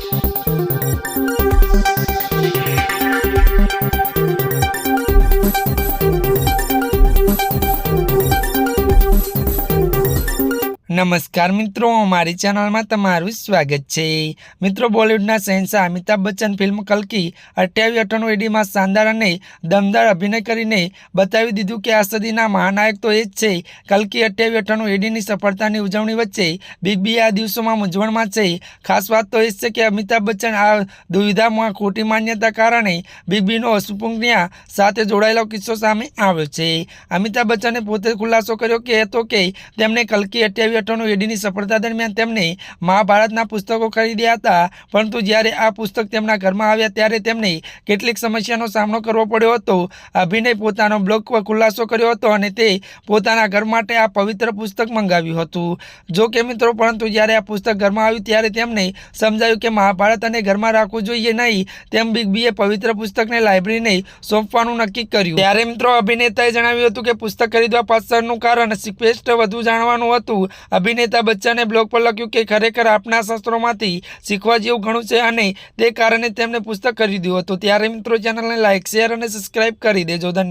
Thank you. નમસ્કાર મિત્રો, અમારી ચેનલમાં તમારું સ્વાગત છે. મિત્રો, બોલિવૂડના શહેનશાહ અમિતાભ બચ્ચન ફિલ્મ કલ્કી અઠ્યાવીસ અઠાણું એડીમાં શાનદાર અને દમદાર અભિનય કરીને બતાવી દીધું કે આ સદીના મહાનાયક તો એ જ છે. કલકી અઠ્યાવીસ અઠાણું એડીની સફળતાની ઉજવણી વચ્ચે બિગ બી આ દિવસોમાં મૂંઝવણમાં છે. ખાસ વાત તો એ છે કે અમિતાભ બચ્ચન આ દુવિધામાં ખોટી માન્યતા કારણે બિગ બીનો અસુપુંગનિયા સાથે જોડાયેલો કિસ્સો સામે આવ્યો છે. અમિતાભ બચ્ચને પોતે ખુલાસો કર્યો કે હતો કે તેમણે કલ્કી અઠ્યાવીસ અઠ્ઠાણું એડીની સફળતા દરમિયાન તેમને મહાભારતના પુસ્તકો ખરીદ્યા હતા. પરંતુ જ્યારે આ પુસ્તક તેમના ઘરમાં આવ્યા ત્યારે તેમને કેટલીક સમસ્યાનો સામનો કરવો પડ્યો હતો. અભિનય પોતાનો બ્લોગ ખુલાસો કર્યો હતો અને તે પોતાના ઘર માટે આ પવિત્ર પુસ્તક મંગાવ્યું હતું. જો કે મિત્રો, પરંતુ જ્યારે આ પુસ્તક ઘરમાં આવ્યું ત્યારે તેમને સમજાયું કે મહાભારત અને ઘરમાં રાખવું જોઈએ નહીં. તેમ બિગ બીએ પવિત્ર પુસ્તકને લાઇબ્રેરીને સોંપવાનું નક્કી કર્યું. ત્યારે મિત્રો, અભિનેતાએ જણાવ્યું હતું કે પુસ્તક ખરીદવા પાછળનું કારણ સિક્વેસ્ટ વધુ જાણવાનું હતું. અભિનેતા બચ્ચને બ્લોગ પર લખ્યું કે ખરેખર આપના શાસ્ત્રોમાંથી શીખવા જેવું ઘણું છે અને તે કારણે તેમણે પુસ્તક ખરીદ્યું હતું. ત્યારે મિત્રો ચેનલને લાઇક શેર અને સબસ્ક્રાઇબ કરી દેજો. ધન્યવાદ.